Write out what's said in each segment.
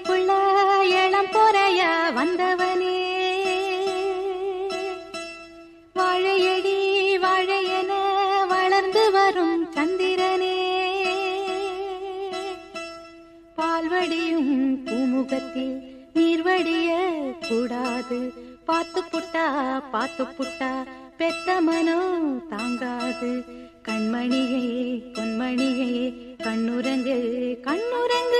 வீட்டுக்குள்ள இளம் பொறைய வந்தவனே. வாழையடி வாழையன வளர்ந்து வரும் சந்திரனே. பால்வடியும் பூமுகத்தில் நீர்வடிய கூடாது. பார்த்து புட்டா பார்த்து புட்டா பெத்த மனோ தாங்காது. கண்மணியே பொன்மணியே கண்ணுரங்கு கண்ணுரங்கு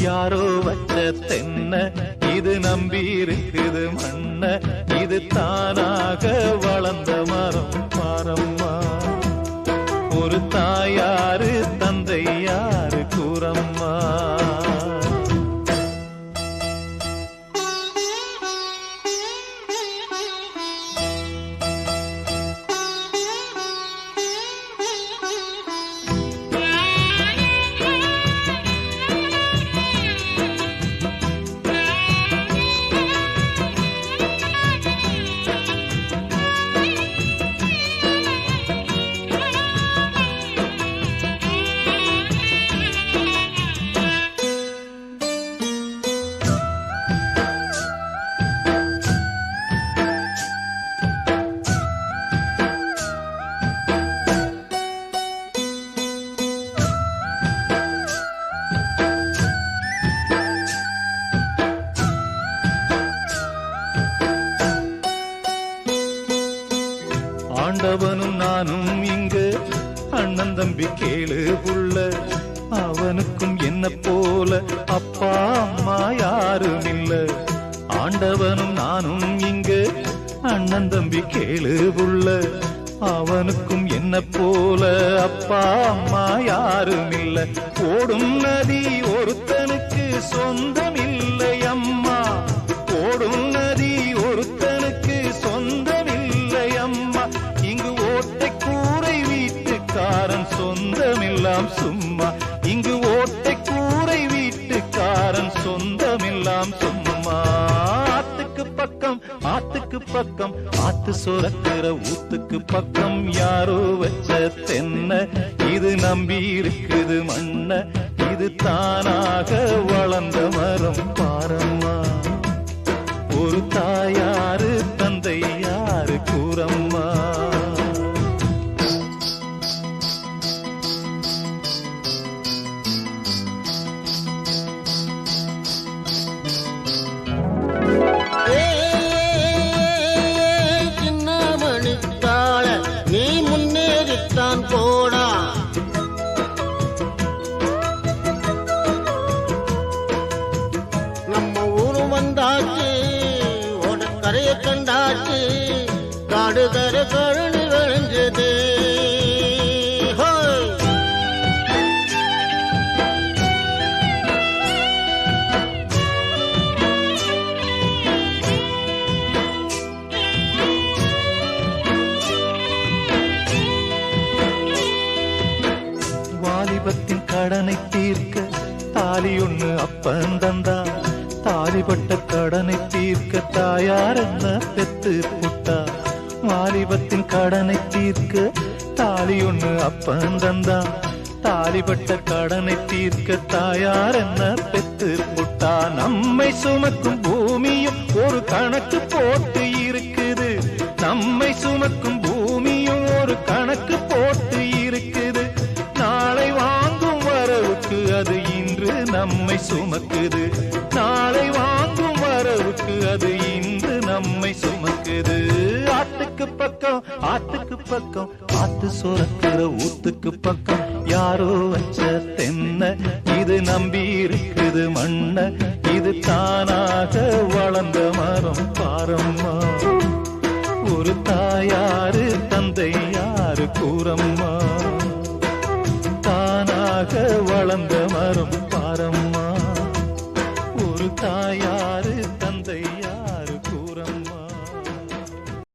யாரோ வச்ச தென்ன. இது நம்பி இருக்குது மண்ண. இது தானாக வளர்ந்த ஆண்டவனும் நானும் இங்கு. அண்ணன் தம்பி கேளு உள்ள. அவனுக்கும் என்ன போல? அப்பா அம்மா யாரும் இல்ல ஆண்டவனும் நானும் இங்கு. அண்ணன் தம்பி கேளு உள்ள. அவனுக்கும் என்ன போல? அப்பா அம்மா யாரும் இல்ல ஓடும் நதி ஒருத்தனுக்கு சொந்தம் இல்லை சொந்தமில்லாம் சும்மா. இங்கு ஓட்டை கூரை வீட்டுக்காரன் சொந்தமில்லாம் சும்மா. ஆத்துக்கு பக்கம் ஆத்துக்கு பக்கம் ஆத்து சுரக்கிற ஊத்துக்கு பக்கம் யாரோ வச்ச தென்ன. இது நம்பி இருக்குது மண்ண. இது தானாக வளர்ந்த தான் போடா. நம்ம ஊரு வந்தாச்சு உனக்கரையை கண்டாச்சு காடு தர கழனி தாலி ஒண்ணு அப்பன் தந்தா. தாலிப்பட்ட கடனை தீர்க்க தாயார் என்ன பெத்து புட்டா. வாலிபத்தின் கடனை தீர்க்க தாலி ஒண்ணு அப்பன் தந்தா. தாலிப்பட்ட கடனை தீர்க்க தாயார் என்ன பெத்து புட்டா. நம்மை சுமக்கும் பூமியும் ஒரு கணக்கு போட்டு நம்மை சுமக்குது. நாளை வாங்கும் வரவுக்கு அது இன்று நம்மை சுமக்குது. ஆத்துக்கு பக்கம் ஆத்துக்கு பக்கம் ஆத்து சுரக்கிற ஊத்துக்கு பக்கம். யாரோ வச்ச தென்ன இது நம்பி இருக்குது மண்ண. இது தானாக வளர்ந்த மரம் பாரம்மா. ஒரு தாயாரு தந்தை யாரு கூறம்மா? தானாக வளர்ந்த மரம் பாரம்மா ஒரு தாயா